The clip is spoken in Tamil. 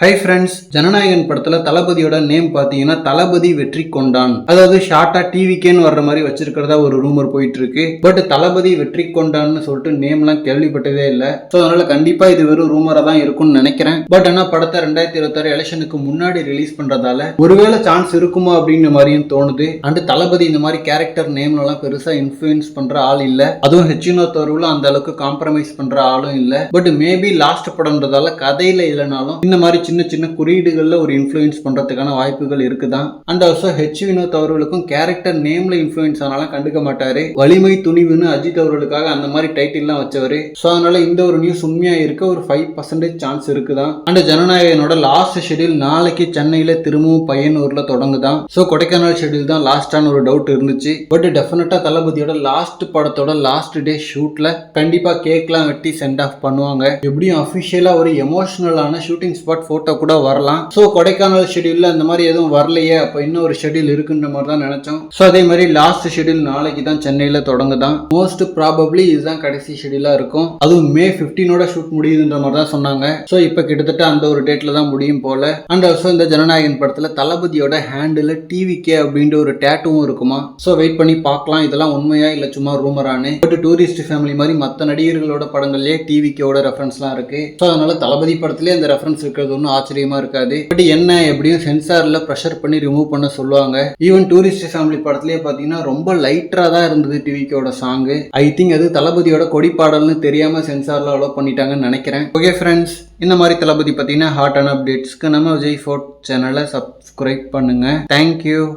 ஹை ஃப்ரெண்ட்ஸ் ஜனநாயகன் படத்துல தளபதியோட நேம் பாத்தீங்கன்னா தளபதி வெற்றி கொண்டான். அதாவது ஷார்ட்டா டிவிக்கேன்னு வர்ற மாதிரி வச்சிருக்கிறதா ஒரு ரூமர் போயிட்டு இருக்கு பட் தளபதி வெற்றி கொண்டான்னு சொல்லிட்டு நேம்லாம் கேள்விப்பட்டதே இல்லை. ஸோ அதனால கண்டிப்பா இது வெறும் ரூமரா தான் இருக்கும்னு நினைக்கிறேன். பட் ஆனா படத்தை ரெண்டாயிரத்தி இருபத்தாறு எலெக்ஷனுக்கு முன்னாடி ரிலீஸ் பண்றதால ஒருவேளை சான்ஸ் இருக்குமா அப்படின்ற மாதிரியும் தோணுது. அண்ட் தளபதி இந்த மாதிரி கேரக்டர் நேம்லாம் பெருசா இன்ஃபுளுன்ஸ் பண்ற ஆள் இல்ல. அதுவும் ஹெச்சினோ தருவில் அந்த அளவுக்கு காம்ப்ரமைஸ் பண்ற ஆளும் இல்ல. பட் மேபி லாஸ்ட் படம்ன்றதால கதையில இல்லைனாலும் இந்த மாதிரி சின்ன சின்ன குறியீடுகள்ல ஒரு இன்ஃப்ளூயன்ஸ் பண்றதுக்கான வாய்ப்புகள் இருக்குதான் அண்ட் ஆல்சோ ஹெச் வினோத் அவர்களுக்கும் கேரக்டர் நேம்ல இன்ஃப்ளூயன்ஸ் ஆனாலும் கண்டுக்க மாட்டாரு. வலிமை துணிவுன்னு அஜித் அவர்களுக்காக அந்த மாதிரி டைட்டில்லாம் வச்சவர். ஸோ அதனால இந்த ஒரு நியூஸ் உண்மையாக இருக்க ஒரு ஃபைவ் பர்சன்டேஜ் சான்ஸ் இருக்குதான் அண்ட் ஜனநாயகனோட லாஸ்ட் ஷெடியூல் நாளைக்கு சென்னையில திரும்பவும் பையனூர்ல தொடங்குதான் ஸோ கொடைக்கானல் ஷெடியூல் தான் லாஸ்டான ஒரு டவுட் இருந்துச்சு. பட் டெஃபினட்டா தளபதியோட லாஸ்ட் படத்தோட லாஸ்ட் டே ஷூட்ல கண்டிப்பா கேக்லாம் வெட்டி சென்ட் ஆஃப் பண்ணுவாங்க. எப்படியும் அஃபிஷியலா ஒரு எமோஷனலான ஷூட்டிங் ஸ்பாட் கூட்டம் கூட வரலாம். ஸோ கொடைக்கானல் ஷெடியூலில் அந்த மாதிரி எதுவும் வரலையே அப்போ இன்னும் ஒரு ஷெடியூல் இருக்குன்ற மாதிரி தான் நினச்சோம். ஸோ அதே மாதிரி லாஸ்ட் ஷெடியூல் நாளைக்கு தான் சென்னையில் தொடங்குதான். மோஸ்ட் ப்ராபப்ளி இதுதான் கடைசி ஷெடியூலாக இருக்கும். அதுவும் மே ஃபிஃப்டீனோட ஷூட் முடியுதுன்ற மாதிரி தான் சொன்னாங்க. ஸோ இப்போ கிட்டத்தட்ட அந்த ஒரு டேட்டில் தான் முடியும் போல. அண்ட் ஆல்சோ இந்த ஜனநாயகன் படத்தில் தளபதியோட ஹேண்டில் டிவிகே அப்படின்ற ஒரு டேட்டுவும் இருக்குமா? ஸோ வெயிட் பண்ணி பார்க்கலாம். இதெல்லாம் உண்மையா இல்லை சும்மா ரூமரானு பட் டூரிஸ்ட் ஃபேமிலி மாதிரி மற்ற நடிகர்களோட படங்கள்லேயே டிவிக்கோட ரெஃபரன்ஸ்லாம் இருக்கு. ஸோ அதனால தளபதி படத்துலேயே அந்த ரெஃபரன்ஸ் இருக்கிறது ஒன்றும் ஆச்சரியமா இருக்காது. பட் என்ன எப்படியும் சென்சார்ல ப்ரெஷர் பண்ணி ரிமூவ் பண்ண சொல்லுவாங்க. ஈவன் டூரிஸ்ட் ஃபேமிலி படத்துலேயே பார்த்தீங்கன்னா ரொம்ப லைட்டரா தான் இருந்தது டிவிக்கோட சாங்கு ஐ திங்க் அது தளபதியோட கொடி பாடல்னு தெரியாம சென்சார்ல அலோவ் பண்ணிட்டாங்கன்னு நினைக்கிறேன். ஓகே ஃப்ரெண்ட்ஸ் இந்த மாதிரி தளபதி பார்த்தீங்கன்னா ஹாட் அண்ட் அப்டேட்ஸ்க்கு நம்ம விஜய் ஃபோர்ட் சேனலை சப்ஸ்கிரைப் பண்ணுங்க. Thank you